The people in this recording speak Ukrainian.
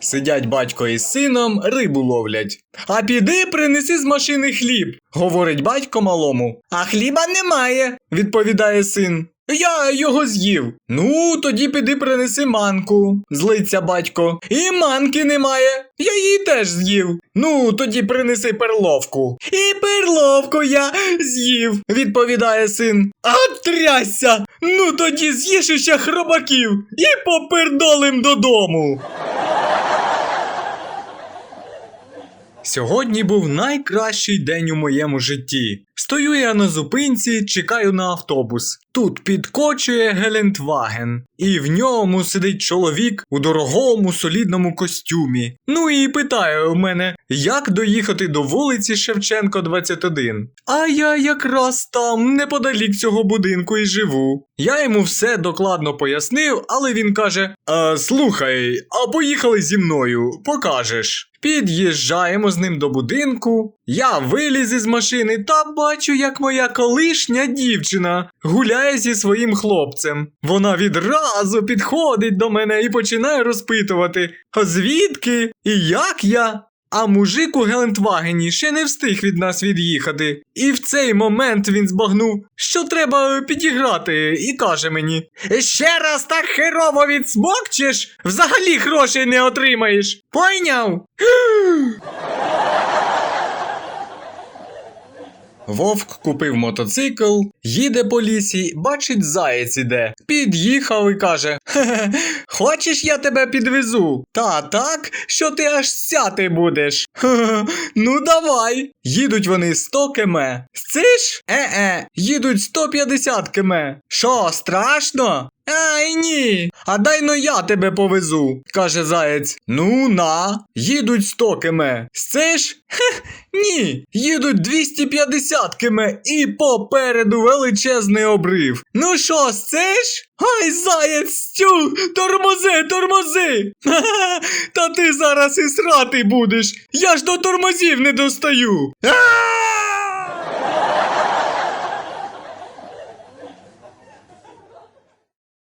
Сидять батько із сином, рибу ловлять. А піди принеси з машини хліб, говорить батько малому. А хліба немає, відповідає син. Я його з'їв. Ну, тоді піди принеси манку, злиться батько. І манки немає. Я її теж з'їв. Ну, тоді принеси перловку. І перловку я з'їв, відповідає син. А трясся! Ну тоді з'їж іще хробаків і попердолим додому. Сьогодні був найкращий день у моєму житті. Стою я на зупинці, чекаю на автобус. Тут підкочує Гелендваген, і в ньому сидить чоловік у дорогому солідному костюмі. Ну і питає у мене, як доїхати до вулиці Шевченко 21. А я якраз там, неподалік цього будинку і живу. Я йому все докладно пояснив, але він каже: «А, Слухай, а поїхали зі мною, покажеш. Під'їжджаємо з ним до будинку. Я виліз із машини та бачу, як моя колишня дівчина гуляє зі своїм хлопцем. Вона відразу підходить до мене і починає розпитувати: а звідки і як я? А мужик у Гелендвагені ще не встиг від нас від'їхати. І в цей момент він збагнув, що треба підіграти, і каже мені: Ще раз так херово відсмокчеш, взагалі грошей не отримаєш. Пойняв? Вовк купив мотоцикл, їде по лісі, бачить заєць іде. Під'їхав і каже: Хе-хе, хочеш я тебе підвезу? Та так, що ти аж сяти будеш. Хе-хе, ну давай. Їдуть вони 100 км. Сциш? Е-е, їдуть 150 км. Що, страшно? Ай ні. А дай но я тебе повезу, каже заєць. Ну на, їдуть 100 км. Сциш? Хех, ні. Їдуть 250 км і попереду величезний обрив. Ну що, сциш? Ай, заєць, тю, тормози, тормози. Ха-ха, Та ти зараз і срати будеш. Я ж до тормозів не достаю. А!